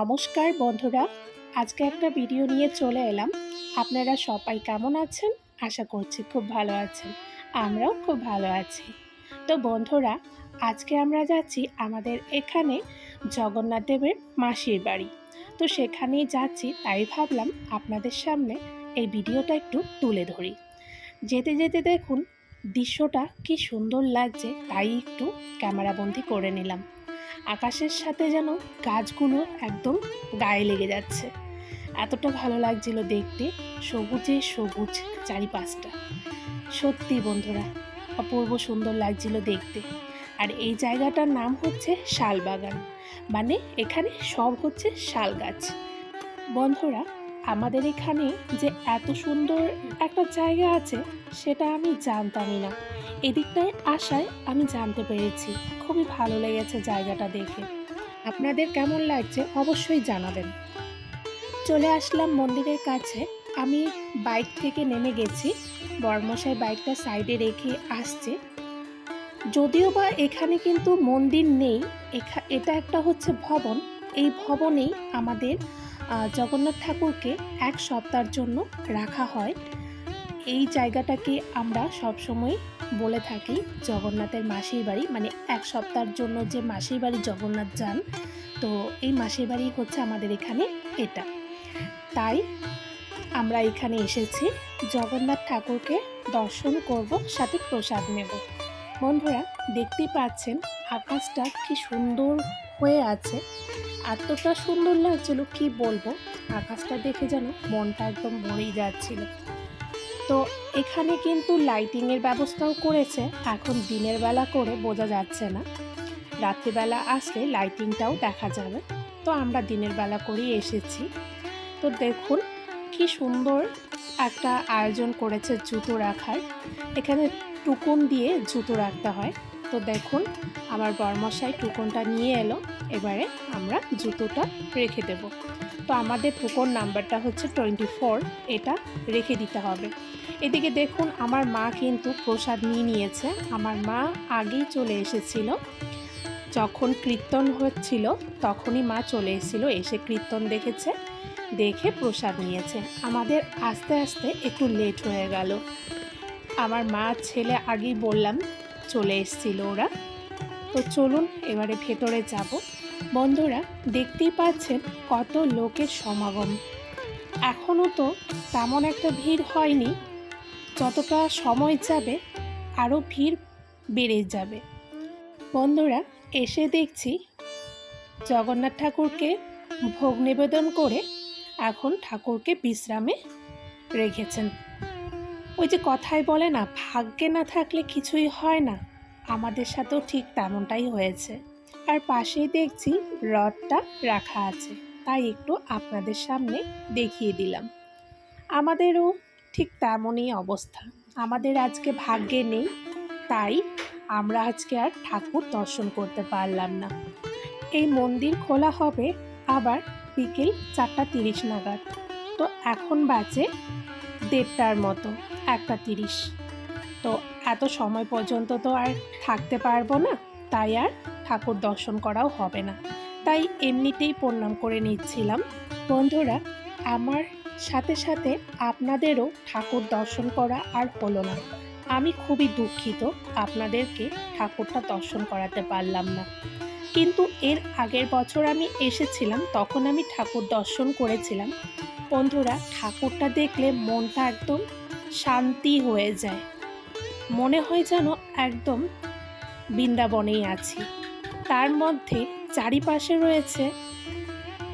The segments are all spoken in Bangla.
নমস্কার বন্ধুরা, আজকে একটা ভিডিও নিয়ে চলে এলাম। আপনারা সবাই কেমন আছেন? আশা করছি খুব ভালো আছেন। আমরাও খুব ভালো আছি। তো বন্ধুরা, আজকে আমরা যাচ্ছি আমাদের এখানে জগন্নাথ দেবের মাসির বাড়ি। তো সেখানেই যাচ্ছি, তাই ভাবলাম আপনাদের সামনে এই ভিডিওটা একটু তুলে ধরি। যেতে যেতে দেখুন, দৃশ্যটা কি সুন্দর লাগছে, তাই একটু ক্যামেরাবন্দি করে নিলাম। আকাশের সাথে যেন গাছগুলো একদম গায়ে লেগে যাচ্ছে। এতটা ভালো লাগছিল দেখতে, সবুজে সবুজ চারিপাশটা। সত্যি বন্ধুরা, অপূর্ব সুন্দর লাগছিল দেখতে। আর এই জায়গাটার নাম হচ্ছে শালবাগান। মানে এখানে সব হচ্ছে শাল গাছ। বন্ধুরা আমাদের এখানে যে এত সুন্দর একটা জায়গা আছে, সেটা আমি জানতামই না। এদিকটায় আসায় আমি জানতে পেরেছি। খুবই ভালো লেগেছে জায়গাটা দেখে। আপনাদের কেমন লাগছে অবশ্যই জানাবেন। চলে আসলাম মন্দিরের কাছে। আমি বাইক থেকে নেমে গেছি। বর্মশাই বাইকটা সাইডে রেখে আসছে। যদিও বা এখানে কিন্তু মন্দির নেই এটা একটা হচ্ছে ভবন। এই ভবনেই আমাদের জগন্নাথ ঠাকুরকে এক সপ্তাহের জন্য রাখা হয়। এই জায়গাটাকে আমরা সবসময় বলে থাকি জগন্নাথের মাসির বাড়ি। মানে এক সপ্তাহের জন্য যে মাসির বাড়ি জগন্নাথ যান, তো এই মাসির বাড়ি হচ্ছে আমাদের এখানে এটা। তাই আমরা এখানে এসেছি, জগন্নাথ ঠাকুরকে দর্শন করব, সাথে প্রসাদ নেব। বন্ধুরা, দেখতেই পাচ্ছেন আকাশটা কি সুন্দর হয়ে আছে। এতটা সুন্দর লাগছিল, কি বলব? আকাশটা দেখে যেন মনটা একদম ভরেই যাচ্ছিল। তো এখানে কিন্তু লাইটিংয়ের ব্যবস্থাও করেছে, এখন দিনের বেলা করে বোঝা যাচ্ছে না। রাত্রিবেলা আসলে লাইটিংটাও দেখা যাবে। তো আমরা দিনের বেলা করেই এসেছি। তো দেখুন, কি সুন্দর একটা আয়োজন করেছে জুতো রাখার। এখানে টুকুন দিয়ে জুতো রাখতে হয়। তো দেখুন, আমার বরমশাই টুকুনটা নিয়ে এলো। এবারে আমরা জুতোটা রেখে দেব। তো আমাদের টুকন নাম্বারটা হচ্ছে টোয়েন্টি ফোর, এটা রেখে দিতে হবে। এদিকে দেখুন, আমার মা কিন্তু প্রসাদ নিয়ে নিয়েছে। আমার মা আগেই চলে এসেছিল। যখন কীর্তন হচ্ছিল, তখনই মা চলে এসেছিল, এসে কীর্তন দেখেছে, দেখে প্রসাদ নিয়েছে। আমাদের আস্তে আস্তে একটু লেট হয়ে গেল। আমার মা, ছেলে আগেই বললাম চলে এসেছিল ওরা। তো চলুন এবারে ভেতরে যাব। বন্ধুরা, দেখতেই পাচ্ছেন কত লোকের সমাগম। এখনও তো তেমন একটা ভিড় হয়নি। যতটা সময় যাবে আরও ভিড় বেড়ে যাবে। বন্ধুরা, এসে দেখছি জগন্নাথ ঠাকুরকে ভোগ নিবেদন করে এখন ঠাকুরকে বিশ্রামে রেখেছেন। ওই যে কথায় বলে না, ভাগ্যে না থাকলে কিছুই হয় না। আমাদের সাথেও ঠিক তেমনটাই হয়েছে। আর পাশেই দেখছি রথটা রাখা আছে। তাই একটু আপনাদের সামনে দেখিয়ে দিলাম। আমাদেরও ঠিক তেমনই অবস্থা। আমাদের আজকে ভাগ্যে নেই, তাই আমরা আজকে আর ঠাকুর দর্শন করতে পারলাম না। এই মন্দির খোলা হবে আবার বিকেল চারটা তিরিশ নাগাদ। তো এখন বাজে দেড়টার মতো, একটা তিরিশ। তো এত সময় পর্যন্ত তো আর থাকতে পারব না, তাই আর ঠাকুর দর্শন করাও হবে না। তাই এমনিতেই প্রণাম করে নিচ্ছিলাম। বন্ধুরা, আমার সাথে সাথে আপনাদেরও ঠাকুর দর্শন করা আর হলো না। আমি খুবই দুঃখিত, আপনাদেরকে ঠাকুরটা দর্শন করাতে পারলাম না। কিন্তু এর আগের বছর আমি এসেছিলাম, তখন আমি ঠাকুর দর্শন করেছিলাম। বন্ধুরা, ঠাকুরটা দেখলে মনটা একদম শান্তি হয়ে যায়। মনে হয় যেন একদম বৃন্দাবনেই আছি। তার মধ্যে চারিপাশে রয়েছে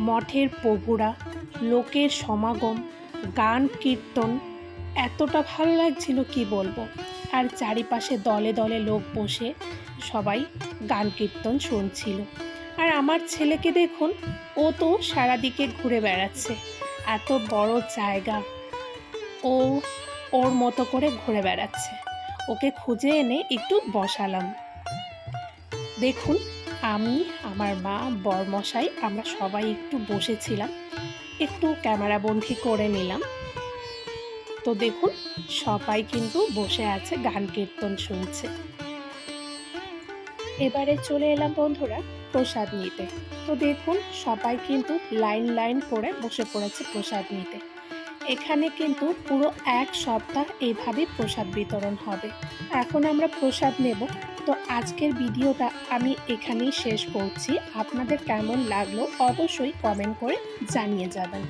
মঠের প্রভুরা, লোকের সমাগম, গান, কীর্তন এতটা ভালো লাগছিল কি বলব? আর চারিপাশে দলে দলে লোক বসে সবাই গান কীর্তন শুনছিল। আর আমার ছেলেকে দেখুন, ও তো সারাদিকে ঘুরে বেড়াচ্ছে। এত বড় জায়গা। ও ওর মতো করে ঘুরে বেড়াচ্ছে। ওকে খুঁজে এনে একটু বসালাম। দেখুন, আমি, আমার মা, বরমশাই, আমরা সবাই একটু বসেছিলাম। একটু ক্যামেরাবন্দি করে নিলাম। তো দেখুন, সবাই কিন্তু বসে আছে গান কীর্তন শুনছে। এবারে চলে এলাম বন্ধুরা প্রসাদ নিতে। তো দেখুন, সবাই কিন্তু লাইন লাইন করে বসে পড়েছে প্রসাদ নিতে। এখানে কিন্তু পুরো এক সপ্তাহ এইভাবেই প্রসাদ বিতরণ হবে। এখন আমরা প্রসাদ নেব। তো আজকের ভিডিওটা আমি এখানেই শেষ করছি। আপনাদের কেমন লাগল অবশ্যই কমেন্ট করে জানিয়ে যাবেন।